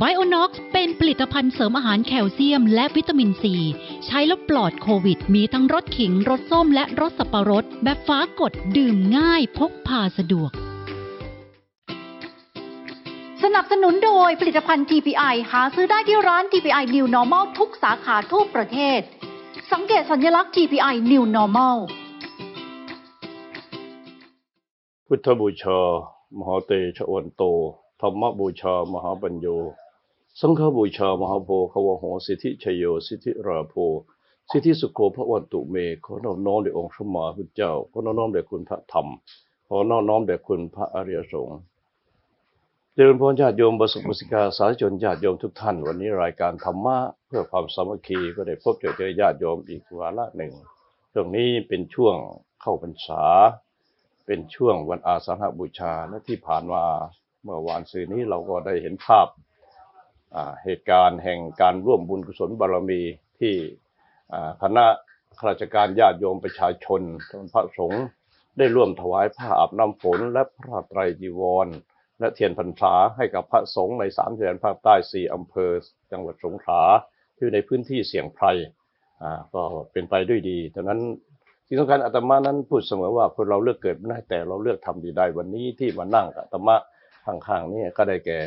ไบโอน็อกเป็นผลิตภัณฑ์เสริมอาหารแคลเซียมและวิตามินซี ใช้แล้วปลอดโควิด มีทั้งรสขิง รสส้มและรสสับปะรด แบบฟ้ากดดื่มง่ายพกพาสะดวก สนับสนุนโดยผลิตภัณฑ์ TPI หาซื้อได้ที่ร้าน TPI New Normal ทุกสาขาทั่วประเทศ สังเกตสัญลักษณ์ TPI New Normal พุทธบูชามหาเตชะวันโตธรรมบูชามหาปัญโย สังฆบูชามหาโพคาวโหสิทธิชโย สิทธิราโพสิทธิสุโขพระวันตุเมขอน้อมน้อมแด่องค์สมมาพุทธเจ้าขอน้อมน้อมแด่คุณพระธรรมขอน้อมน้อมแด่คุณพระอริยสงฆ์เจริญพรญาติโยมบสุบุสิกาสาธุชนญาติโยมทุกท่าน วันนี้รายการธรรมะเพื่อความสามัคคีก็ได้พบเจอเจอญาติโยมอีกวาระหนึ่งช่วงนี้เป็นช่วงเข้าพรรษา เป็นช่วงวันอาสาฬหบูชาและที่ผ่านมาเมื่อวานซืนนี้เราก็ได้เห็นภาพ เหตุการณ์แห่งการร่วมบุญกุศลบารมีที่คณะข้าราชการญาติโยมประชาชนพระสงฆ์ได้ร่วมถวายผ้าอาบน้ำฝน และพระไตรจีวร และเทียนพรรษาให้กับพระสงฆ์ในสามแดนภาคใต้สี่อำเภอ จังหวัดสงขลาที่ในพื้นที่เสี่ยงภัยก็เป็นไปด้วยดีดังนั้นที่สำคัญอาตมานั้นพูดเสมอว่าคนเราเลือกเกิดไม่ได้แต่เราเลือกทำดีได้วันนี้ที่มานั่งอาตมาข้างๆนี่ก็ได้แก่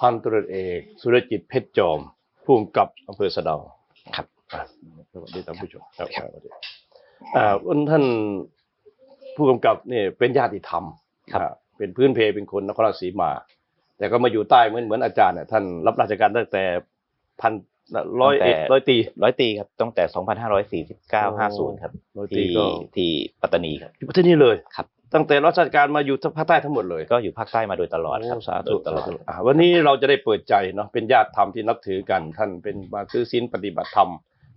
พันตรวจเอก สุรจิตเพชรจอมผู้กำกับอำเภอสะเดาครับอะสวัสดีท่านผู้ชมครับสวัสดีอ่าวันท่านผู้กำกับนี่เป็นญาติธรรมอ่าเป็นพื้นเพเป็นคนนครราชสีมา แต่ก็มาอยู่ใต้เหมือนเหมือนอาจารย์เนี่ยท่านรับราชการตั้งแต่พันร้อยเอ็ดตั้งแต่ ร้อยตี ร้อยตีครับตั้งแต่ 2549 50 ครับ ร้อยตีที่ก็ ที่ปัตตานีครับอยู่ประเทศนี้เลยครับ ตั้งแต่รัชการมาอยู่ภาคใต้ทั้งหมดเลยก็อยู่ภาคใต้มาโดยตลอดครับโสาโดธุยตลอดสาธุอะวันนี้เราจะได้เปิดใจเนาะเป็นญาติธรรมที่นับถือกัน ท่านเป็นมาซื้อศีลปฏิบัติธรรม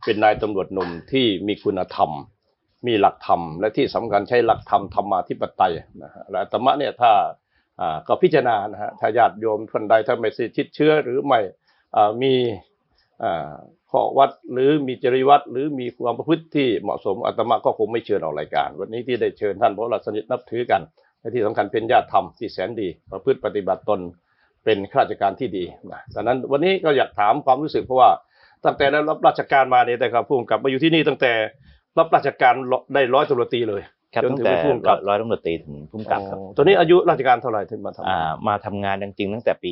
เป็นนายตำรวจหนุ่มที่มีคุณธรรม มีหลักธรรม และที่สำคัญใช้หลักธรรมธรรมาธิปไตยนะฮะและธรรมะเนี่ยถ้าอ่าก็พิจารณานะฮะถ้าญาติโยมคนใดถ้าไม่สิทิดเชื้อหรือไม่อ่ามีอ่าข้อวัดหรือมีจริยวัดหรือมีความประพฤติที่เหมาะสมอาตมาก็คงไม่เชิญออกรายการ วันนี้ที่ได้เชิญท่านเพราะเราสนิทนับถือกันและที่สำคัญเป็นญาติธรรมที่แสนดี ประพฤติปฏิบัติตนเป็นข้าราชการที่ดีนะดังนั้นวันนี้ก็อยากถามความรู้สึกเพราะว่าตั้งแต่ได้รับราชการมาเนี่ยแต่ครับผู้กำกับมาอยู่ที่นี่ตั้งแต่รับราชการได้ร้อยตำรวจตรีเลย ครับจนตั้งถึงแต่เป็นผู้กำกับร้อยตำรวจตรีถึงผู้กำกับครับอ๋อตอนนี้อายุราชการเท่าไหร่ถึงมาทำอ่ามาทำงานจริงๆตั้งแต่ปี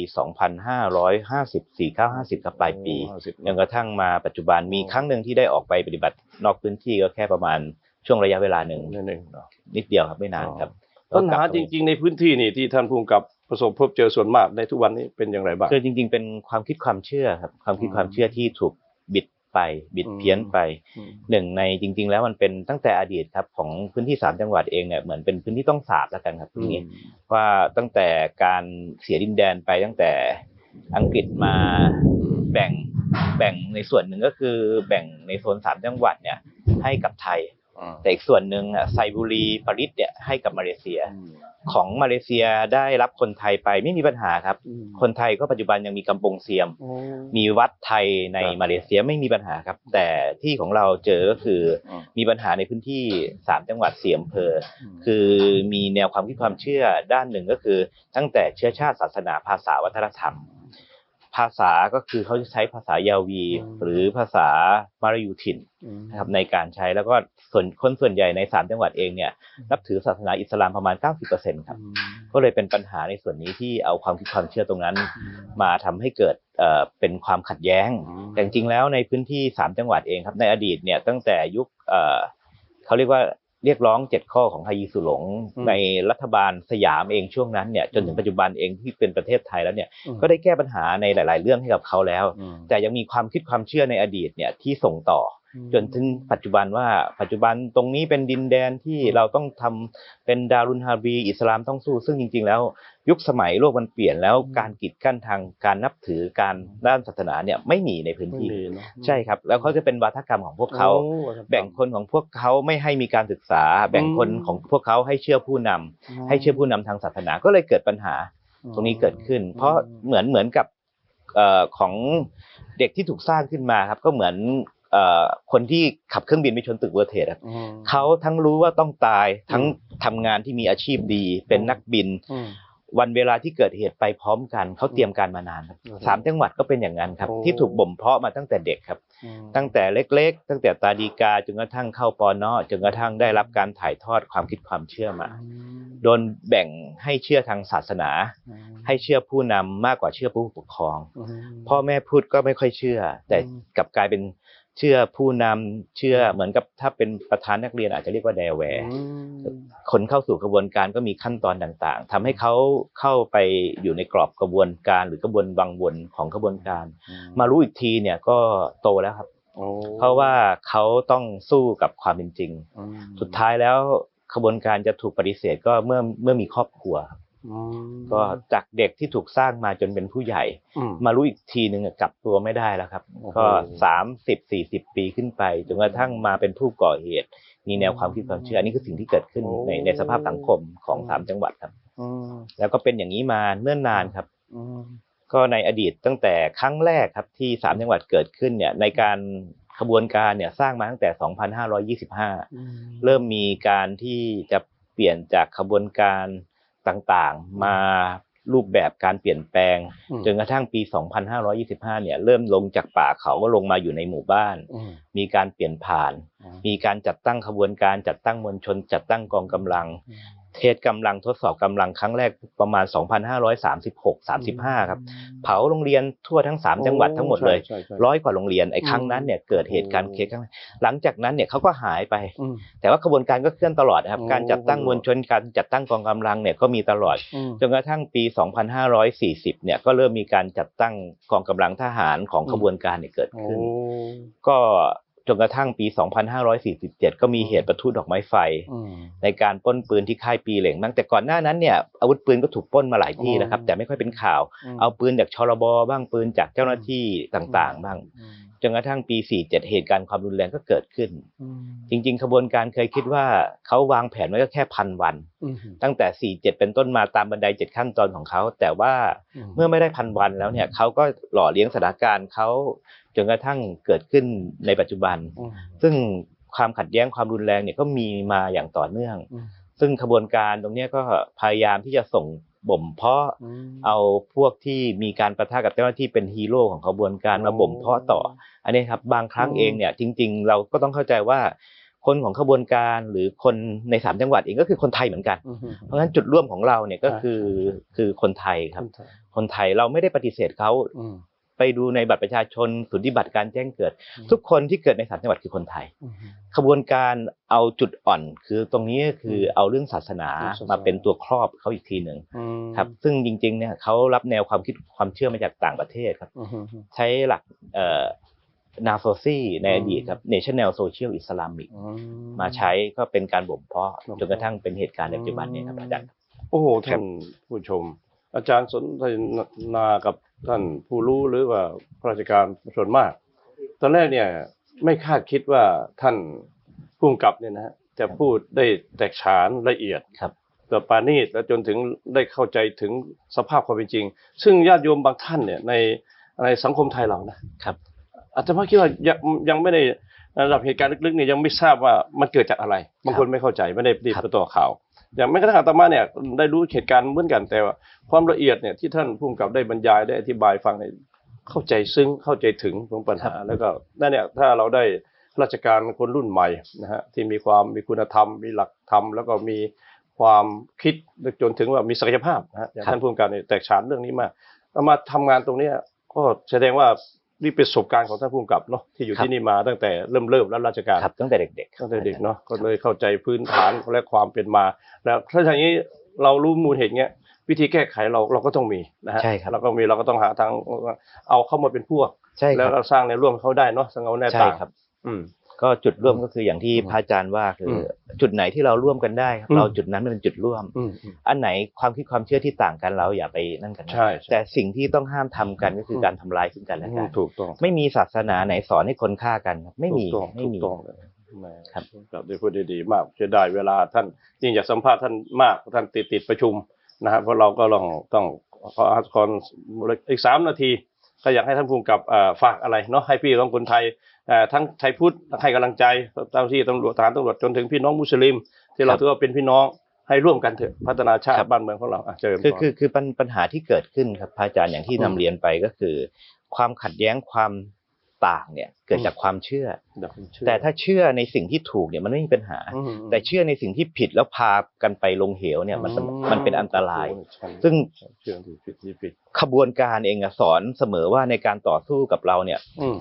2554 950ครับปลายปีห้าสิบจนกระทั่งมาปัจจุบันมีครั้งหนึ่งที่ได้ออกไปปฏิบัตินอกพื้นที่ก็แค่ประมาณช่วงระยะเวลาหนึ่งนิดนึงเนาะนิดเดียวครับไม่นานครับปัญหาจริง ๆ ในพื้นที่นี่ที่ท่านผู้กำกับประสบพบเจอส่วนมากในทุกวันนี้เป็นอย่างไรบ้างคือจริง ๆ เป็นความคิดความเชื่อครับความคิดอืมความเชื่อที่ถูกบิด ไปบิดอืมเพี้ยนไปอืมหนึ่งในจริง ๆ แล้วมันเป็นตั้งแต่อดีตครับของพื้นที่สามจังหวัดเองเนี่ยเหมือนเป็นพื้นที่ต้องสาบแล้วกันครับอย่างนี้ว่าตั้งแต่การเสียดินแดนไปตั้งแต่อังกฤษมาแบ่งแบ่งในส่วนหนึ่งก็คือแบ่งในโซนสามจังหวัดเนี่ยให้กับไทยอ่า แต่อีกส่วนหนึ่งอะไซบุรีปารีสเนี่ยให้กับมาเลเซีย ของมาเลเซียได้รับคนไทยไปไม่มีปัญหาครับอืมคนไทยก็ปัจจุบันยังมีกำปงเซียมอ๋อมีวัดไทยในครับมาเลเซียไม่มีปัญหาครับ แต่ที่ของเราเจอก็คืออมมีปัญหาในพื้นที่สามจังหวัดเสียมเพออคือมีแนวความคิดความเชื่อด้านหนึ่งก็คือ ตั้งแต่เชื้อชาติศาสนาภาษาวัฒนธรรม ภาษาก็คือเขาจะใช้ภาษายาวี หรือภาษามารยูถิ่นนะครับในการใช้แล้วก็ส่วนคนส่วนใหญ่ในสามจังหวัดเองเนี่ยนับถือศาสนาอิสลามประมาณ 90%ครับก็เลยเป็นปัญหาในส่วนนี้ที่เอาความคิดความเชื่อตรงนั้น มาทำให้เกิดเอ่อเป็นความขัดแย้งอืมแต่จริงๆแล้วในพื้นที่สามจังหวัดเองครับในอดีตเนี่ยตั้งแต่ยุคเอ่อเขาเรียกว่า เรียกร้องเจ็ดข้อของไฮยีสุหลงอืมในรัฐบาลสยามเองช่วงนั้นเนี่ยจนถึงปัจจุบันเองที่เป็นประเทศไทยแล้วเนี่ยอืมก็ได้แก้ปัญหาในหลาย ๆ เรื่องให้กับเขาแล้วอืมแต่ยังมีความคิดความเชื่อในอดีตเนี่ยที่ส่งต่ออ จนถึงปัจจุบันว่าปัจจุบันตรงนี้เป็นดินแดนที่เราต้องทำเป็นดารุนฮาร์บีอิสลามต้องสู้ ซึ่งจริง ๆ แล้ว ยุคสมัยโลกมันเปลี่ยนแล้วการกีดกั้นทางการนับถือการด้านศาสนาเนี่ยไม่มีในพื้นไม่ที่มีเนอะใช่ครับ แล้วเขาจะเป็นวาทกรรมของพวกเขาโอ้วัฒนธรรมแบ่งคนของพวกเขาไม่ให้มีการศึกษา แบ่งคนอืมของพวกเขาให้เชื่อผู้นำให้เชื่อผู้นำทางศาสนาก็เลยเกิดปัญหาตรงนี้เกิดขึ้น เพราะเหมือนเหมือนกับเอ่อของเด็กที่ถูกสร้างขึ้นมาครับก็เหมือนเอ่อ คนที่ขับเครื่องบินไปชนตึกเวอร์เทสอะอืมเขาทั้งรู้ว่าต้องตายทั้งอืมทำงานที่มีอาชีพดี เป็นนักบินอืมวันเวลาที่เกิดเหตุไปพร้อมกันเขาเตรียมการมานานครับอืมสามจังหวัดก็เป็นอย่างนั้นครับโอ้ที่ถูกบ่มเพาะมาตั้งแต่เด็กครับอืมตั้งแต่เล็ก ๆ ตั้งแต่ตาดีกาจนกระทั่งเข้าปอนอจนกระทั่งได้รับการถ่ายทอดความคิดความเชื่อมาโดนแบ่งให้เชื่อทางศาสนา ให้เชื่อผู้นำมากกว่าเชื่อผู้ปกครองอืมพ่อแม่พูดก็ไม่ค่อยเชื่อ แต่อืมกลับกลายเป็น เชื่อผู้นำเชื่อเหมือนกับถ้าเป็นประธานนักเรียนอาจจะเรียกว่าแดแวร์อืมคนเข้าสู่กระบวนการก็มีขั้นตอนต่างๆทำให้เขาเข้าไปอยู่ในกรอบกระบวนการหรือกระบวนวังวนของกระบวนการ มารู้อีกทีเนี่ยก็โตแล้วครับโอ้เพราะว่าเขาต้องสู้กับความเป็นจริงอืมสุดท้ายแล้วขบวนการจะถูกปฏิเสธก็เมื่อเมื่อมีครอบครัวครับอืม ก็จากเด็กที่ถูกสร้างมาจนเป็นผู้ใหญ่อืมมารู้อีกทีหนึ่งอะกลับตัวไม่ได้แล้วครับโอ้โหก็สามสิบสี่สิบปีขึ้นไปจนกระทั่งมาเป็นผู้ก่อเหตุ มีแนวความคิดความเชื่ออันนี้คือสิ่งที่เกิดขึ้นโอ้ในในสภาพสังคมของอืมสามจังหวัดครับอืมแล้วก็เป็นอย่างนี้มาเนิ่นนานครับอืมก็ในอดีตตั้งแต่ครั้งแรกครับที่สามจังหวัดเกิดขึ้นเนี่ยในการขบวนการเนี่ยสร้างมาตั้งแต่ 2525 เริ่มมีการที่จะเปลี่ยนจากขบวนการ ต่างๆ มารูปแบบการเปลี่ยนแปลงอืมจนกระทั่งปี 2525 เนี่ย เริ่มลงจากป่าเขาก็ลงมาอยู่ในหมู่บ้านอืมมีการเปลี่ยนผ่าน มีการจัดตั้งขบวนการจัดตั้งมวลชน จัดตั้งกองกำลัง เทสกำลังทดสอบกำลังครั้งแรกประมาณ 2536-35 ครับ เผาโรงเรียนทั่วทั้ง 3 จังหวัดทั้งหมดเลยใช่ใช่ร้อยกว่าโรงเรียนไอ้ครั้งนั้นเนี่ยเกิดเหตุการณ์เคสครั้งนั้นหลังจากนั้นเนี่ยเขาก็หายไปอืมแต่ว่าขบวนการก็เคลื่อนตลอดนะครับโอ้การจัดตั้งมวลชนการจัดตั้งกองกำลังเนี่ยก็มีตลอดอืมจนกระทั่งปี 2540 เนี่ยก็เริ่มมีการจัดตั้งกองกำลังทหารของอืมขบวนการเนี่ยเกิดโอ้ขึ้น ก็ จนกระทั่งปี 2547 ก็มีเหตุประทุดอกไม้ไฟอืมในการปล้นปืนที่ค่ายปีเหล่งบ้างแต่ก่อนหน้านั้นเนี่ยอาวุธปืนก็ถูกปล้นมาหลายที่แล้วครับอ๋อแต่ไม่ค่อยเป็นข่าวมเอาปืนจากชลบบ้างปืนจากเจ้าหน้าที่ต่างๆ บ้างอืมจนกระทั่งปี 47 เหตุการณ์ความรุนแรงก็เกิดขึ้นอืมจริง ๆ ขบวนการเคยคิดว่าเขาวางแผนไว้ก็แค่พันวันอืมตั้งแต่ 47 เป็นต้นมาตามบันได 7 ขั้นตอนของเขา แต่ว่าเมื่อไม่ได้พันวันแล้วเนี่ยเขาก็หล่อเลี้ยงสถานการณ์เขา จนกระทั่งเกิดขึ้นในปัจจุบันอืมซึ่งความขัดแย้งความรุนแรงเนี่ยก็มีมาอย่างต่อเนื่องอืมซึ่งขบวนการตรงเนี้ยก็พยายามที่จะส่งบ่มเพาะอืมเอาพวกที่มีการประทะกับเจ้าหน้าที่เป็นฮีโร่ของขบวนการมาบ่มเพาะต่อ อันนี้ครับบางครั้งอืมเองเนี่ยจริง ๆ เราก็ต้องเข้าใจว่า คนของขบวนการหรือคนในสามจังหวัดเองก็คือคนไทยเหมือนกันอืมเพราะฉะนั้นจุดร่วมของเราเนี่ยก็ใช่คือคือคนไทยครับคนไทยคนไทยเราไม่ได้ปฏิเสธเขาอืม ไปดูในบัตรประชาชนสุทธิบัตรการแจ้งเกิดอืมทุกคนที่เกิดในสามจังหวัดคือคนไทยอืมขบวนการเอาจุดอ่อน คือตรงนี้ก็คือเอาเรื่องศาสนาเรื่องศาสนามาเป็นตัวครอบเขาอีกทีหนึ่งอืมครับ ซึ่งจริงๆเนี่ยเขารับแนวความคิดความเชื่อมาจากต่างประเทศครับอืมอืมใช้หลักเอ่อนาโซซีในอืมอดีตครับ National Social Islamic อืมาใช้ก็เป็นการบ่มเพาะบ่มเพาะจนกระทั่งเป็นเหตุการณ์ในปัจจุบันเนี่ยครับอาจารย์โอ้โหท่านผู้ชม อาจารย์สนทนากับ ท่านผู้รู้หรือว่าข้าราชการส่วนมาก ตอนแรกเนี่ยไม่คาดคิดว่าท่านผู้กำกับเนี่ยนะฮะจะพูดได้แตกฉานละเอียดครับต่อปานีตและจนถึงได้เข้าใจถึงสภาพความเป็นจริง ซึ่งญาติโยมบางท่านเนี่ยในในสังคมไทยเรานะครับอาจจะคิดว่ายังยังไม่ได้ระดับเหตุการณ์ลึกๆเนี่ยยังไม่ทราบว่ามันเกิดจากอะไรบางคนไม่เข้าใจไม่ได้ติดครับต่อข่าว อย่างแม้กระทั่งอาตมาเนี่ยได้รู้เหตุการณ์เหมือนกันแต่ว่าความละเอียดเนี่ยที่ท่านผู้กำกับได้บรรยายได้อธิบายฟังเนี่ยเข้าใจซึ้งเข้าใจถึงของปัญหาแล้วก็นั่นเนี่ยถ้าเราได้ราชการคนรุ่นใหม่นะฮะที่มีความมีคุณธรรม มีหลักธรรม แล้วก็มีความคิดจนถึงว่ามีศักยภาพนะฮะอย่างครับท่านผู้กำกับเนี่ยแตกฉานเรื่องนี้มากเอามาทำงานตรงเนี้ยก็แสดงว่า นี่เป็นประสบการณ์ของท่านผู้กำกับเนาะที่อยู่ครับที่นี่มาตั้งแต่เริ่มเริ่มแล้วราชการครับตั้งแต่เด็กๆตั้งแต่เด็กเนาะก็เลยเข้าใจพื้นฐานและความเป็นมาแล้วถ้าอย่างนี้เรารู้มูลเหตุเนี้ยวิธีแก้ไขเราเราก็ต้องมีนะฮะใช่ครับเราก็มีเราก็ต้องหาทางเอาเข้ามาเป็นพวกใช่คแล้วรับก็สร้างในวร่วมเขาได้เนาะสังเอาแน่ใช่ต่างครับอืม ก็จุดร่วมก็คืออย่างที่อืมพระอาจารย์ว่าคืออมจุดไหนที่เราร่วมกันได้ครับอืมเราจุดนั้นเป็นจุดร่วมอืมอืมอันไหนความคิดความเชื่อที่ต่างกันเราอย่าไปนั่นกันนะใช่ใช่แต่สิ่งที่ต้องห้ามทำกันก็คืออมการทำลายซึ่งกันและกันถูกต้องไม่มีศาสนาไหนสอนให้คนฆ่ากันครับไม่มีถูกต้องไม่ถูกมีต้องเลยแหมครับครับได้พูดได้ดีมากจะได้เวลาท่านยิ่งอยากสัมภาษณ์ท่านมากท่านติดติดประชุมนะฮะเพราะเราก็ลองต้องขอขออีกสามนาที ก็อยากให้ท่านภูมิกับเอ่อฝากอะไรเนาะให้พี่น้องคนไทยเอ่อทั้งไทยพุทธให้กำลังใจเจ้าหน้าที่ตำรวจทหารตำรวจจนถึงพี่น้องมุสลิม ที่เราถือว่าเป็นพี่น้องให้ร่วมกันเถอะพัฒนาชาติบ้านเมืองของเราอะเจริญคือพรคือคือปัญปัญหาที่เกิดขึ้นครับพระอาจารย์อย่างที่อืนำมเรียนไปก็คือ ความขัดแย้งความ ต่างเนี่ยเกิดอืมจากความเชื่อเดี๋ยวผมเชื่อ แต่ถ้าเชื่อในสิ่งที่ถูกเนี่ยมันไม่มีปัญหาอืมแต่เชื่อในสิ่งที่ผิดแล้วพากันไปลงเหวเนี่ยมันอืมันเป็นอันตรายใช่ซึ่งเชื่อที่ผิดที่ผิดขบวนการเองอะสอนเสมอว่าในการต่อสู้กับเราเนี่ยอืม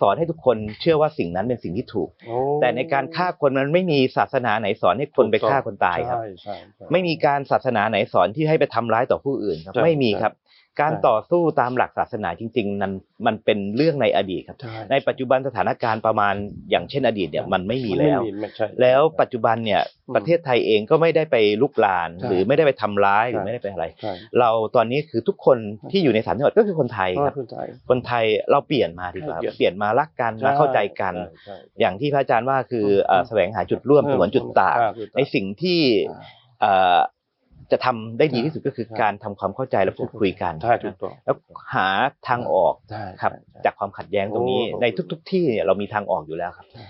สอนให้ทุกคนเชื่อว่าสิ่งนั้นเป็นสิ่งที่ถูกโอ้แต่ในการฆ่าคนมันไม่มีศาสนาไหนสอนให้คนไปฆ่าคนตายครับใช่ใช่ใช่ไม่มีการศาสนาไหนสอนที่ให้ไปทำร้ายต่อผู้อื่นครับใช่ไม่มีครับ การใช่ต่อสู้ตามหลักศาสนาจริงๆนั้นมันเป็นเรื่องในอดีตครับใช่ในปัจจุบันสถานการณ์ประมาณอย่างเช่นอดีตเนี่ยมันไม่มีแล้วไม่ใช่แล้วปัจจุบันเนี่ยอืมประเทศไทยเองก็ไม่ได้ไปลุกลานใช่หรือไม่ได้ไปทำร้ายหรือใช่ไม่ได้ไปอะไรใช่เราตอนนี้คือทุกคนที่อยู่ในสามจังหวัดก็คือคนไทยครับคนไทยคนไทยเราเปลี่ยนมาดีกว่าเปลี่ยนเปลี่ยนมารักกันมาเข้าใจกันใช่ใช่อย่างที่พระอาจารย์ว่าคือเอ่อแสวงหาจุดร่วมเออสวนจุดต่างอ่าจุดต่างในสิ่งที่อ่าเอ่อ จะทำได้ดีที่สุดก็คือใช่การทำความเข้าใจและพูดคุยกันใช่ถูกต้องแล้วหาทางออกใช่ครับใช่ใช่จากความขัดแย้งตรงนี้โอ้ในทุก ๆ ที่เนี่ยเรามีทางออกอยู่แล้วครับใช่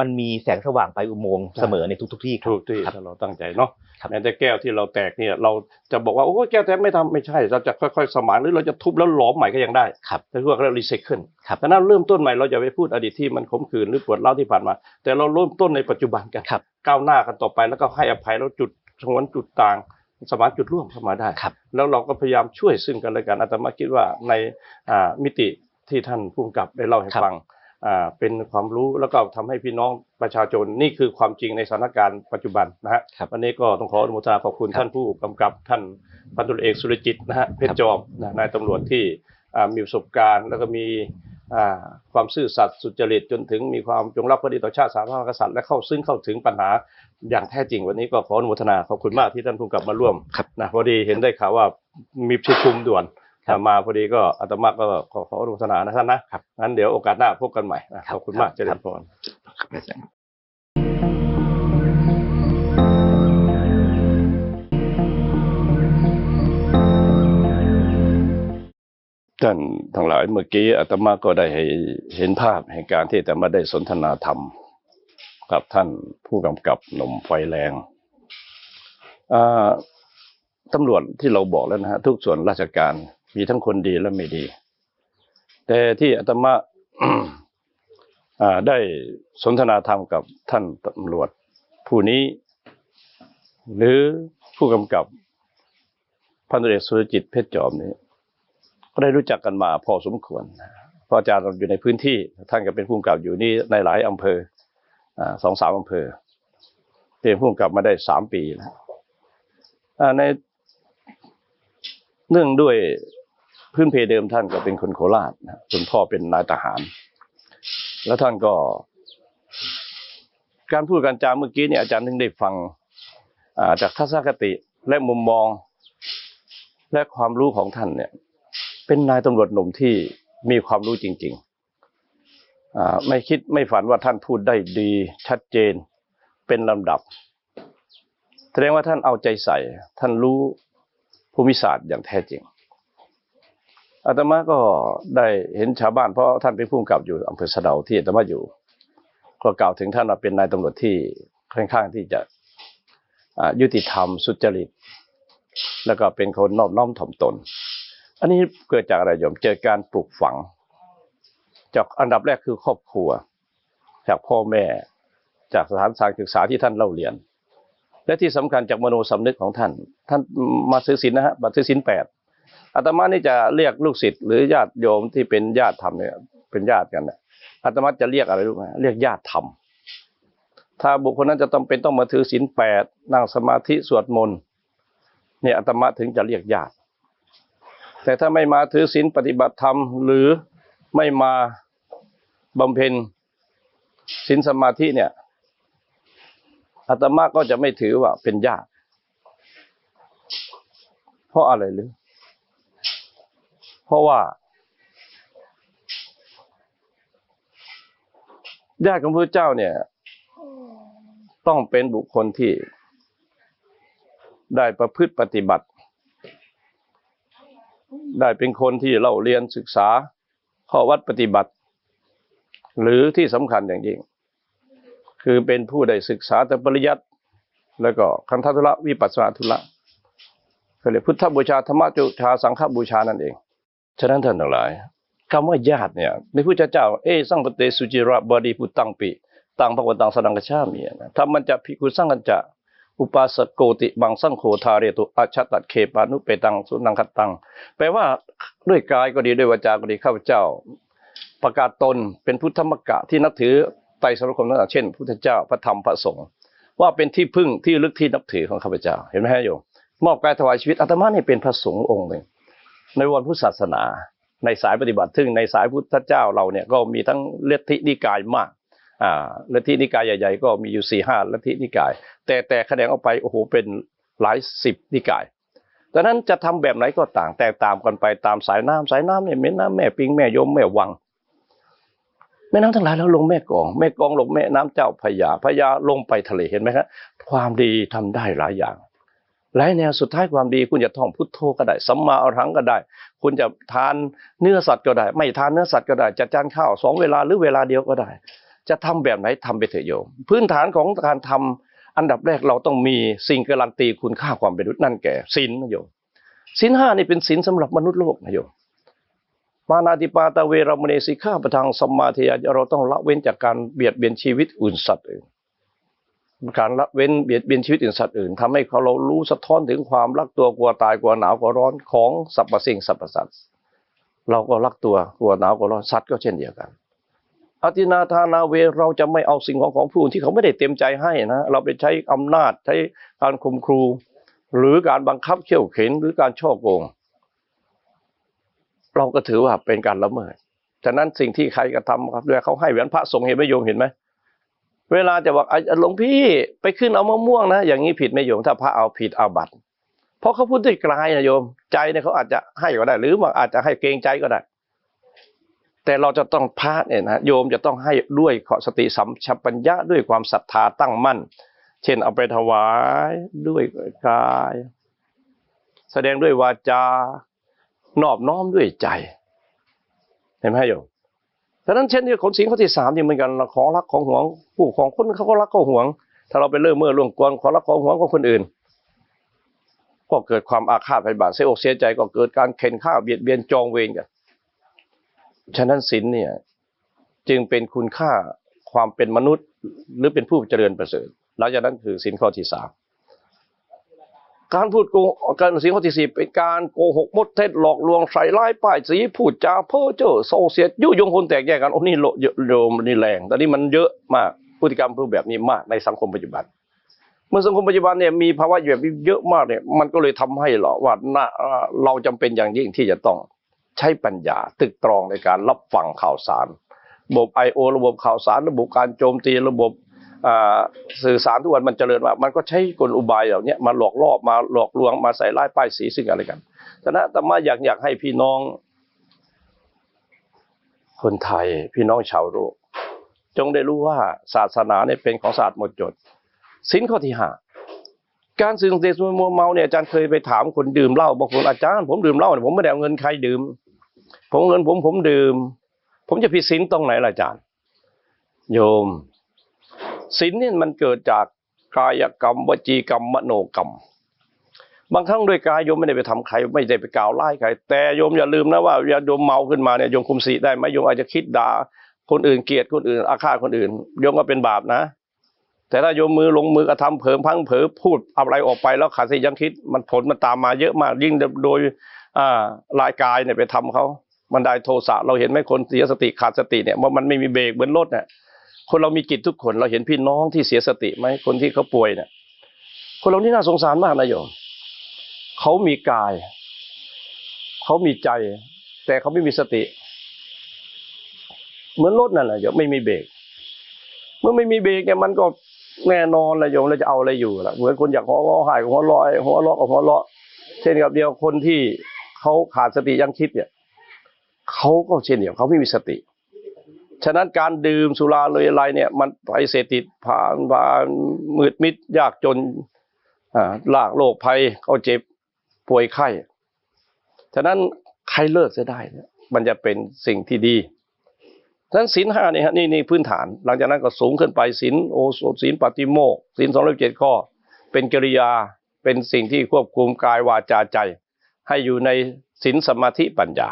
มันมีแสงสว่างไปลายอุโมงค์ใช่เสมอในทุก ๆ ที่ครับถูกที่ครับถ้าเราตั้งใจเนาะครับแม้แต่แก้วที่เราแตกเนี่ยเราจะบอกว่าโอ้ยแก้วแตกไม่ทำไม่ใช่ เราจะค่อยๆ สมานหรือเราจะทุบแล้วหลอมใหม่ก็ยังได้ครับแต่พวกเรารีไซเคิลครับดังนั้นเริ่มต้นใหม่เราจะไปพูดอดีตที่มันขมขื่นหรือปวดร้าวที่ผ่านมา แต่เราเริ่มต้นในปัจจุบันกันครับก้าวหน้ากันต่อไปแล้วก็ให้อภัยแล้วจุดชงวนจุดต่าง สมานจุดร่วมเข้ามาได้ครับแล้วเราก็พยายามช่วยซึ่งกันและกันอาตมาคิดว่าในอ่ามิติที่ท่านผู้กำกับได้เล่าให้ครับฟังอ่าเป็นความรู้แล้วก็ทำให้พี่น้องประชาชนนี่คือความจริงในสถานการณ์ปัจจุบันนะฮะครับวันนี้ก็ต้องขออนุโมทนาขอบคุณครับท่านผู้กำกับท่านพันตุเอกสุรจิตนะฮะเพชรจอมนะนายตำรวจที่อ่ามีประสบการณ์ แล้วก็มีอ่า ความซื่อสัตย์สุจริตจนถึงมีความจงรักภักดีต่อชาติศาสนาพระมหากษัตริย์และเข้าซึ่งเข้าถึงปัญหาอย่างแท้จริงวันนี้ก็ขออนุโมทนาขอบคุณมากที่ท่านผู้กำกับมาร่วมครับนะพอดีเห็นได้ข่าวว่ามีประชุมด่วนครับมาพอดีก็อาตมาก็ขอขออนุโมทนานะท่านนะครับงั้นเดี๋ยวโอกาสหน้าพบกันใหม่นะครัขบอบคุณมากครับเจริญพร ท่านทั้งหลายเมื่อกี้อาตมาก็ได้เห็นภาพแห่งการที่อาตมาได้สนทนาธรรม กับท่านผู้กำกับหนุ่มไฟแรงตำรวจที่เราบอกแล้วนะฮะทุกส่วนราชการมีทั้งคนดีและไม่ดี แต่ที่อาตมาได้สนทนาธรรมกับท่านตำรวจผู้นี้ หรือผู้กำกับพันตำรวจเอกสุรจิตเพชรจอมนี้ ก็ได้รู้จักกันมาพอสมควรเพราะอาจารย์อยู่ในพื้นที่ ท่านก็เป็นผู้กำกับอยู่นี่ในหลายอำเภอสองสามอำเภอเป็นผู้กำกับมาได้สามปีแล้วในเนื่องด้วยพื้นเพเดิมท่านก็เป็นคนโคราชนะคุณพ่อเป็นนายทหาร แล้วท่านก็ การพูดการจาเมื่อกี้เนี่ยอาจารย์ถึงได้ฟังจากทัศนคติและมุมมอง และความรู้ของท่านเนี่ย เป็นนายตำรวจหนุ่มที่มีความรู้จริงๆ ไม่คิดไม่ฝันว่าท่านพูดได้ดีชัดเจนเป็นลำดับ แสดงว่าท่านเอาใจใส่ ท่านรู้ภูมิศาสตร์อย่างแท้จริงอาตมาก็ได้เห็นชาวบ้านเพราะท่านเป็นผู้กำกับอยู่อำเภอสะเดาที่อาตมาอยู่ ก็กล่าวถึงท่านว่าเป็นนายตำรวจที่ค่อนข้างที่จะยุติธรรมสุจริต แล้วก็เป็นคนนอบน้อมถ่อมตน อันนี้เกิดจากอะไรโยมเจอการปลูกฝัง จากอันดับแรกคือครอบครัว จากพ่อแม่ จากสถานศึกษาที่ท่านเล่าเรียน และที่สำคัญจากมโนสำนึกของท่าน ท่านมาซื้อศีลนะฮะมาซื้อศีลแปดอาตมานี่จะเรียกลูกศิษย์หรือญาติโยมที่เป็นญาติธรรมเนี่ยเป็นญาติกันเนี่ยอาตมาจะเรียกอะไรรู้ไหมเรียกญาติธรรมถ้าบุคคลนั้นจะต้องเป็นต้องมาถือศีลแปดนั่งสมาธิสวดมนต์เนี่ยอาตมาถึงจะเรียกญาติ แต่ถ้าไม่มาถือศีลปฏิบัติธรรม หรือไม่มาบำเพ็ญศีลสมาธิเนี่ยอาตมาก็จะไม่ถือว่าเป็นญาติ เพราะอะไรหรือ เพราะว่าญาติของพระเจ้าเนี่ย ต้องเป็นบุคคลที่ได้ประพฤติปฏิบัติ ได้เป็นคนที่เล่าเรียนศึกษาข้อวัดปฏิบัติ หรือที่สำคัญอย่างยิ่ง คือเป็นผู้ได้ศึกษาแต่ปริยัติแล้วก็คันธทุระวิปัสสนาธุระเขาเรียกพุทธบูชาธรรมจุชาสังฆบูชานั่นเอง ฉะนั้นท่านทั้งหลายคำว่าญาติเนี่ยในพุทธเจ้าเอสังปเตสุจิระบดีพุตังปิตังพระวันตังสดังกชามีนะถ้ามันจะพิกุสังกันจะ อุปาสโกติบังสังโฆทาเรตุอาชตัดเคปานุเปตังสุนังคตัง แปลว่าด้วยกายก็ดีด้วยวาจาก็ดีข้าพเจ้า ประกาศตนเป็นพุทธมกะที่นับถือไตรสรคมนั้นเช่น พุทธเจ้าพระธรรมพระสงฆ์ว่าเป็นที่พึ่งที่ลึกที่นับถือของข้าพเจ้า เห็นไหมฮะโยมมอบกายถวายชีวิตอาตมานี่เป็นพระสงฆ์องค์หนึ่งในวันพุทธศาสนา ในสายปฏิบัติซึ่งในสายพุทธเจ้าเราเนี่ยก็มีทั้งเลทธินิกายมาก อ่าลัทธินิกายใหญ่ ๆ ก็มีอยู่สี่ห้าลัทธินิกาย แต่แต่แขนงออกไปโอ้โหเป็นหลายสิบนิกายดังนั้นจะทำแบบไหนก็ต่างแตกต่างกันไปตามสายน้ำสายน้ำเนี่ยแม่น้ำแม่ปิงแม่ยมแม่วัง แม่น้ำทั้งหลายแล้วลงแม่กอง แม่กองลงแม่น้ำเจ้าพระยาพระยาลงไปทะเลเห็นไหมครับความดีทำได้หลายอย่างหลายแนวสุดท้ายความดีคุณจะท่องพุทโธก็ได้สัมมาอรหังก็ได้ คุณจะทานเนื้อสัตว์ก็ได้ ไม่ทานเนื้อสัตว์ก็ได้จะจานข้าวสองเวลาหรือเวลาเดียวก็ได้ จะทำแบบไหนทำไปเถอะโยม พื้นฐานของการทำอันดับแรกเราต้องมีสิ่งการันตีคุณค่าความเป็นมนุษย์นั่นแก่ศีลนะโยมศีลห้านี่เป็นศีลสำหรับมนุษย์โลกนะโยมมานาติปาตาเวรมณีสิกขาประทางสมมาธิยาเราต้องละเว้นจากการเบียดเบียนชีวิตอื่นสัตว์อื่นการละเว้นเบียดเบียนชีวิตอื่นสัตว์อื่นทำให้เขาเรารู้สะท้อนถึงความรักตัวกลัวตายกลัวหนาวกลัวร้อนของสรรพสิ่งสรรพสัตว์เราก็รักตัวกลัวหนาวกลัวร้อนสัตว์ก็เช่นเดียวกัน อตินาทานาเวเราจะไม่เอาสิ่งของของผู้อื่นที่เขาไม่ได้เต็มใจให้นะเราไปใช้อำนาจใช้การข่มครู หรือการบังคับเขี่ยวเข็นหรือการช่อโกง เราก็ถือว่าเป็นการละเมิดฉะนั้นสิ่งที่ใครกระทำครับเวลาเขาให้แหวนพระสงฆ์เห็นไหมโยมเห็นไหมเวลาจะบอกอะหลวงพี่ไปขึ้นเอามะม่วงนะอย่างนี้ผิดไหมโยมถ้าพระเอาผิดเอาบัตรเพราะเขาพูดด้วยกลายนะโยม ใจเนี่ยเขาอาจจะให้ก็ได้ หรือว่าอาจจะให้เกรงใจก็ได้ แต่เราจะต้องพระเนี่ยนะโยมจะต้องให้ด้วยขอสติสัมปชัญญะด้วยความศรัทธาตั้งมั่น เช่นเอาไปถวายด้วยกาย แสดงด้วยวาจานอบน้อมด้วยใจ เห็นไหมโยมฉะนั้นเช่นที่คนสิงข้อที่สามนี่เหมือนกันเราขอรักของหวงผู้ของคนเขาก็รักเขาหวง ถ้าเราไปเริ่มเมื่อล่วงกวนขอรักของหวงของคนอื่น ก็เกิดความอาฆาตพยาบาทเสียอกเสียใจก็เกิดการเข็นฆ่าเบียดเบียนจองเวรกัน ฉะนั้นศีลเนี่ยจึงเป็นคุณค่าความเป็นมนุษย์ หรือเป็นผู้เจริญประเสริฐหลังจากนั้นคือศีลข้อที่สามการพูดโกการศีลข้อที่สี่เป็นการโกหกมดเท็จหลอกลวงใส่ร้ายป้ายสีพูดจาเพ้อเจ้อโซเสียดยุยงคนแตกแยกกันโอ้นี่โลเยอะโยมนี่แรงต่นี่มันเยอะมากพฤติกรรมรูปแบบนี้มากในสังคมปัจจุบัน เมื่อสังคมปัจจุบันเนี่ยมีภาวะแบบนี้เยอะมากเนี่ยมันก็เลยทำให้เราว่าน่าเราจำเป็นอย่างยิ่งที่จะต้อง ใช้ปัญญาตึกตรองในการรับฟังข่าวสาร ระบบไอโอระบบข่าวสาร ระบบการโจมตีระบบสื่อสารทุกวันมันเจริญมามันก็ใช้กลอุบายเหล่านี้มาหลอกล่อมาหลอกลวงมาใส่ร้ายป้ายสีซึ่งอะไรกันฉะนั้นแต่มาอยากอยากให้พี่น้อง คนไทยพี่น้องชาวโลกจงได้รู้ว่าศาสนาเนี่ยเป็นของศาสตร์หมดจดสินข้อที่ห้าการสื่อเสพมัวเมาเนี่ยอาจารย์เคยไปถามคนดื่มเหล้าบางคนอาจารย์ผมดื่มเหล้าเนี่ยผมไม่ได้เอาเงินใครดื่ม ผมเงินผมผมดื่ม ผมจะผิดศีลตรงไหนล่ะอาจารย์ โยมศีลนี่มันเกิดจากกายกรรมวจีกรรมมโนกรรม บางครั้งด้วยกายโยมไม่ได้ไปทำใคร ไม่ได้ไปกล่าวไล่ใคร แต่โยมอย่าลืมนะว่าอย่าโยมเมาขึ้นมาเนี่ยโยมคุมสีได้ไหมโยมอาจจะคิดด่าคนอื่นเกลียดคนอื่นอาฆาตคนอื่นโยมก็เป็นบาปนะ แต่ถ้าโยมมือลงมือกระทำเผลอพังเผลอพูดอะไรออกไปแล้วขาดสติยังคิดมันผลมันตามมาเยอะมากยิ่งโดยอ่ารายกายเนี่ยไปทำเขา มันได้โทสะเราเห็นไหมคนเสียสติขาดสติเนี่ยว่ามันไม่มีเบรกเหมือนรถเนี่ยคนเรามีจิตทุกคนเราเห็นพี่น้องที่เสียสติไหมคนที่เขาป่วยเนี่ยคนเรานี่น่าสงสารมากนะโยมเขามีกาย เขามีใจ แต่เขาไม่มีสติ เหมือนรถนั่นแหละโยมไม่มีเบรกเมื่อไม่มีเบรกเนี่ยมันก็แน่นอนละโยมเราจะเอาอะไรอยู่ล่ะเหมือนคนอยากหัวเราะหายหัวเร้อยหัวเราะกับหัวเราะเช่นกับเดียวคนที่เขาขาดสติยังคิดเนี่ย เขาก็เช่นเดียวเขาไม่มีสติ ฉะนั้นการดื่มสุราเลยอะไรเนี่ย มันไปเสพติดผ่านผ่านมืดมิดยากจนอ่าลากโรคภัยเขาเจ็บป่วยไข้ ฉะนั้นใครเลิกจะได้เนี่ยมันจะเป็นสิ่งที่ดีฉะนั้นศีลห้าเนี่ยฮะนี่นี่พื้นฐาน หลังจากนั้นก็สูงขึ้นไปศีลโอสศีลปฏิโมกศีลสองร้อยเจ็ดข้อ เป็นกิริยาเป็นสิ่งที่ควบคุมกายวาจาใจ ให้อยู่ในศีลสมาธิปัญญา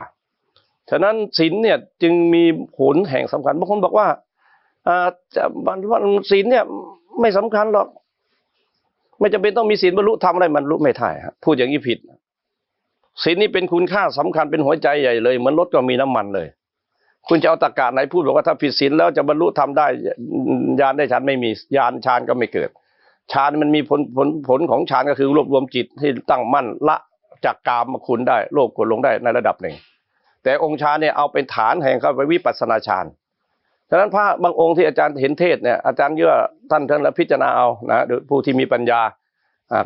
ฉะนั้นศีลเนี่ยจึงมีผลแห่งสำคัญบางคนบอกว่าอ่าจะว่าศีลเนี่ยไม่สำคัญหรอก ไม่จำเป็นต้องมีศีลบรรลุธรรมอะไรมันรู้ไม่ได้ฮะพูดอย่างนี้ผิดศีลนี่เป็นคุณค่าสำคัญเป็นหัวใจใหญ่เลยเหมือนรถก็มีน้ำมันเลย คุณจะเอาตรกกะไหนพูดบอกว่าถ้าผิดศีลแล้วจะบรรลุธรรมได้ญาณได้ฌานไม่มีญาณฌานก็ไม่เกิดฌานมันมีผลผลผลของฌานก็คือรวบรวมจิตที่ตั้งมั่นละจากกามมาคุณได้ โลภกดลงได้ในระดับหนึ่ง แต่องค์ฌานเนี่ยเอาเป็นฐานแห่งเข้าไปวิปัสสนาฌานฉะนั้นพระบางองค์ที่อาจารย์เห็นเทศเนี่ยอาจารย์เยื่อท่านท่านละพิจารณาเอานะดยผู้ที่มีปัญญา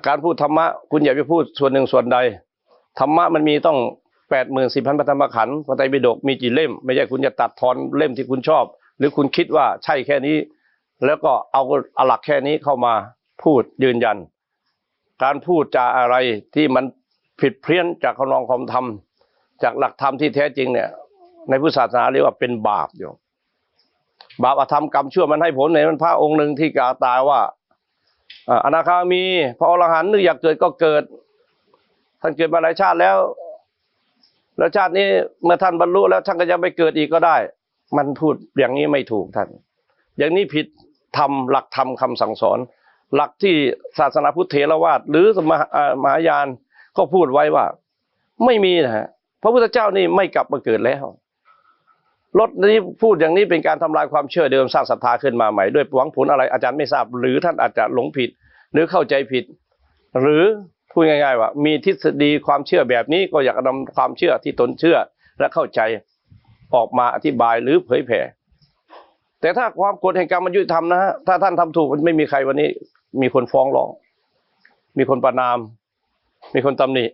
การพูดธรรมะคุณอย่าไปพูดส่วนหนึ่งส่วนใดธรรมะมันมีต้องแปดหมื่นสี่พันพระธรรมขันธ์พระไตรปิฎกมีกี่เล่ม ไม่ใช่คุณจะตัดทอนเล่มที่คุณชอบ หรือคุณคิดว่าใช่แค่นี้ แล้วก็เอาเอาหลักแค่นี้เข้ามาพูดยืนยัน การพูดจาอะไรที่มันผิดเพี้ยนจากคำนองความธรรม จากหลักธรรมที่แท้จริงเนี่ย ในพุทธศาสนาเรียกว่าเป็นบาปอยู่ บาปอธรรมกรรมชั่วมันให้ผลในมันพระองค์หนึ่งที่กล่าวตายว่าอนาคามี พระอรหันต์นึกอยากเกิดก็เกิด ท่านเกิดมาหลายชาติแล้ว แล้วชาตินี้เมื่อท่านบรรลุแล้วท่านก็ยังไปเกิดอีกก็ได้ มันพูดอย่างนี้ไม่ถูกท่าน อย่างนี้ผิดธรรมหลักธรรมคำสั่งสอน หลักที่ศาสนาพุทธเถรวาทหรือสมหามหายานก็พูดไว้ว่า ไม่มีนะฮะ พระพุทธเจ้านี่ไม่กลับมาเกิดแล้วรถนี้พูดอย่างนี้เป็นการทำลายความเชื่อเดิมสร้างศรัทธาขึ้นมาใหม่ด้วยหวังผลอะไรอาจารย์ไม่ทราบ หรือท่านอาจจะหลงผิด หรือเข้าใจผิด หรือพูดง่ายๆว่า มีทฤษฎีความเชื่อแบบนี้ก็อยากนำความเชื่อที่ตนเชื่อและเข้าใจออกมาอธิบายหรือเผยแผ่ แต่ถ้าความกฎแห่งกรรมมันยุติธรรมนะฮะถ้าท่านทำถูกมันไม่มีใครวันนี้ มีคนฟ้องร้อง มีคนประนาม มีคนตำหนิ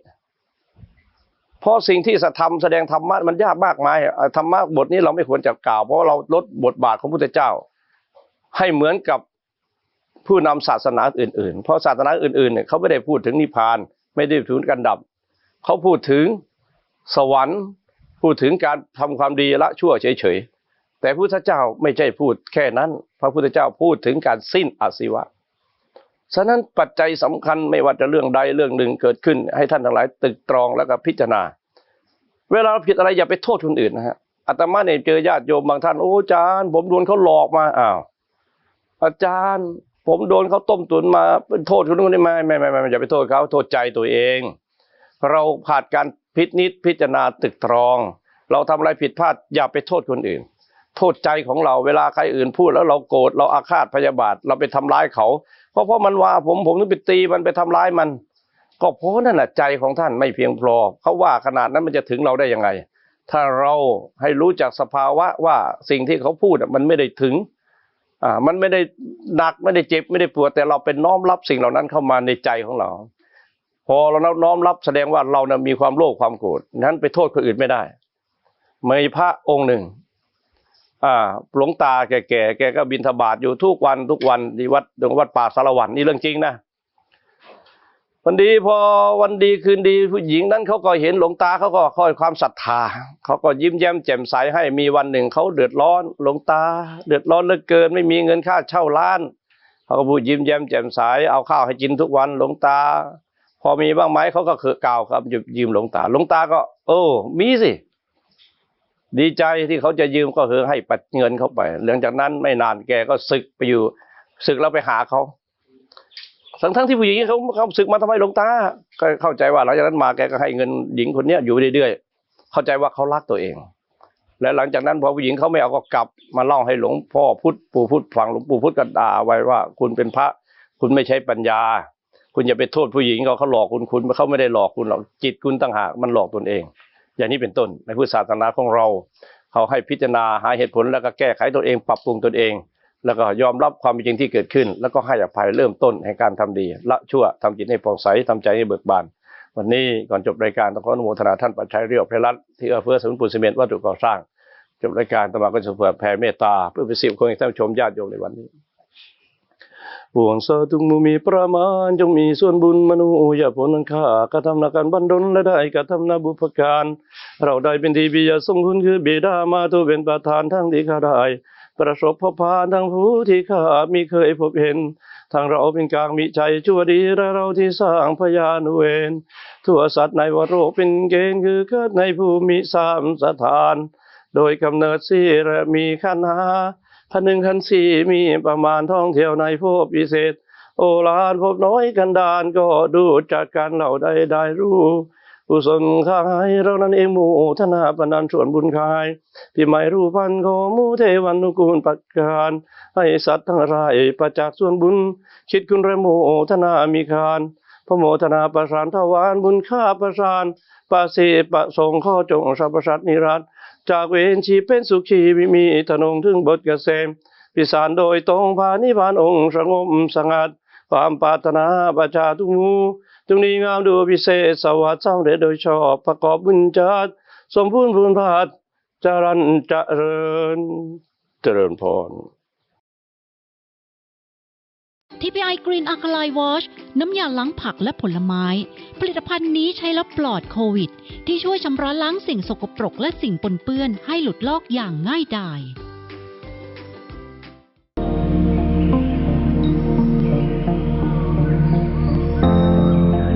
เพราะสิ่งที่สัทธรรมแสดงธรรมะมันยากมากมายธรรมะบทนี้เราไม่ควรจะกล่าว เพราะเราลดบทบาทของพระพุทธเจ้า ให้เหมือนกับผู้นำศาสนาอื่น ๆ เพราะศาสนาอื่นๆเนี่ยเขาไม่ได้พูดถึงนิพพาน ไม่ได้พูดถึงการดับ เขาพูดถึงสวรรค์ พูดถึงการทำความดีละชั่วเฉยๆแต่พระพุทธเจ้าไม่ใช่พูดแค่นั้น พระพุทธเจ้าพูดถึงการสิ้นอาศิวะ ฉะนั้นปัจจัยสำคัญไม่ว่าจะเรื่องใดเรื่องหนึ่งเกิดขึ้น ให้ท่านทั้งหลายตึกตรองแล้วก็พิจารณา เวลาเราผิดอะไรอย่าไปโทษคนอื่นนะฮะอาตมาเนี่ยเจอญาติโยมบางท่านโอ้อาจารย์ ผมโดนเขาหลอกมาอ้าวอาจารย์ ผมโดนเขาต้มตุนมาเป็นโทษคนนู้นได้ไหมไม่ไม่ไม่อย่าไปโทษเขาโทษใจตัวเอง เราผ่านการพินิจพิจารณาตึกตรอง เราทำอะไรผิดพลาดอย่าไปโทษคนอื่น โทษใจของเราเวลาใครอื่นพูดแล้วเราโกรธเราอาฆาตพยาบาทเราไปทำร้ายเขา เพราะเพราะมันว่าผมผมต้องไปตีมันไปทำร้ายมัน ก็เพราะนั่นแหละใจของท่านไม่เพียงพอเขาว่าขนาดนั้นมันจะถึงเราได้ยังไง ถ้าเราให้รู้จักสภาวะว่าสิ่งที่เขาพูดมันไม่ได้ถึงอ่ามันไม่ได้หนักไม่ได้เจ็บไม่ได้ปวดแต่เราเป็นน้อมรับสิ่งเหล่านั้นเข้ามาในใจของเรา พอเราน้อมรับแสดงว่าเรานะมีความโลภความโกรธนั้นไปโทษคนอื่นไม่ได้มีพระองค์หนึ่ง หลวงตาแก่ๆแกก็บินทบาทอยู่ทุกวันทุกวันที่วัดตรงวัดป่าสารวันนี่เรื่องจริงนะวันดีพอวันดีคืนดีผู้หญิงนั้นเขาก็เห็นหลวงตาเขาก็ค่อยความศรัทธาเขาก็ยิ้มแย้มแจ่มใสให้มีวันหนึ่งเขาเดือดร้อนหลวงตา เดือดร้อนเหลือเกิน ไม่มีเงินค่าเช่าร้านเขาก็พูดยิ้มแย้มแจ่มใสเอาข้าวให้กินทุกวันหลวงตา พอมีบ้างไหมเขาก็คือกล่าวครับยืมหลวงตาหลวงตาก็ โอ้มีสิ ดีใจที่เขาจะยืมก็คือให้ปัดเงินเข้าไป หลังจากนั้นไม่นานแกก็ศึกไปอยู่ศึกเราไปหาเขาทั้งทั้งที่ผู้หญิงเขาเขาศึกมาทำไมหลวงตาก็เข้าใจว่าหลังจากนั้นมาแกก็ให้เงินหญิงคนเนี้ยอยู่เรื่อยๆเข้าใจว่าเขารักตัวเอง และหลังจากนั้นพอผู้หญิงเขาไม่เอาก็กลับมาเล่าให้หลวงพ่อพุทธปู่พุทธฟังหลวงปู่พุทธก็ด่าไว้ว่า คุณเป็นพระ คุณไม่ใช่ปัญญา คุณอย่าไปโทษผู้หญิงเขาเขาหลอกคุณคุณเขาไม่ได้หลอกคุณหรอกจิตคุณต่างหากมันหลอกตนเอง อย่างนี้เป็นต้น ในพุทธศาสนาของเรา เขาให้พิจารณาหาเหตุผลแล้วก็แก้ไขตนเองปรับปรุงตนเอง แล้วก็ยอมรับความจริงที่เกิดขึ้น แล้วก็ให้อภัยเริ่มต้นแห่งการทำดีละชั่วทำจิตให้ผ่องใสทำใจให้เบิกบานวันนี้ก่อนจบรายการต้องขออนุโมทนาท่านปัจชัยเรียวเพรัตนที่เอื้อเฟื้อสมุนปุสเมนวัตถุก่อสร้าง จบรายการตมาก็จะเผื่อแผ่เมตตาเพื่อเป็นสิริมงคลให้ท่านชมญาติโยมในวันนี้ ปวงสาทุกมุมีประมาณ จงมีส่วนบุญมนุอย่าผลนันค่ากระทำนาการบันดลและได้กระทำนาบุพการ เราได้เป็นที่บิยาสมคุณคือบิดามาตัวเป็นประธานทั้งที่ข้าได้ประสบพบผ่านทั้งผู้ที่ข้ามีเคยพบเห็นทางเราเป็นกลางมีใจชั่วดีและเราที่สร้างพยานเวนทั่วสัตว์ในวโรเป็นเกณฑ์คือเกิดในภูมิสามสถาน โดยกำเนิดสีและมีขันหา พันหนึ่งขันสี่มีประมาณท่องเที่ยวในภพพิเศษ โอฬารพบน้อยกันดานก็ดูจากการเราได้ได้รู้กุศลขายเรานั้นเองหมู่ธนาปนันส่วนบุญคายที่ไม่รู้พันขอมูเทวันนุกูลปัจการให้สัตว์ทั้งหลายประจักษ์ส่วนบุญ คิดคุณระโมทนามีคานพระโมทนาประสานทวารบุญข้าประสานปาเสประสงค์ข้อจงสรรพสัตว์นิรัตน์ จากเวรชีเป็นสุขีมมีธนงถึงบทเกษมพิสารโดยตรงพานิพานองค์สงบสงัดความปรารถนาประชาทุกมูจงดีงามดูพิเศษสวัสดิ์สำเด็ดโดยชอบประกอบบุญจัดสมบูรณ์พูนพาดจรันเจริญ เจริญพร TPI Green Alkali Wash น้ำยาล้างผักและผลไม้ ผลิตภัณฑ์นี้ใช้แล้วปลอดโควิด ที่ช่วยชำระล้างสิ่งสกปรกและสิ่งปนเปื้อนให้หลุดลอกอย่างง่ายดาย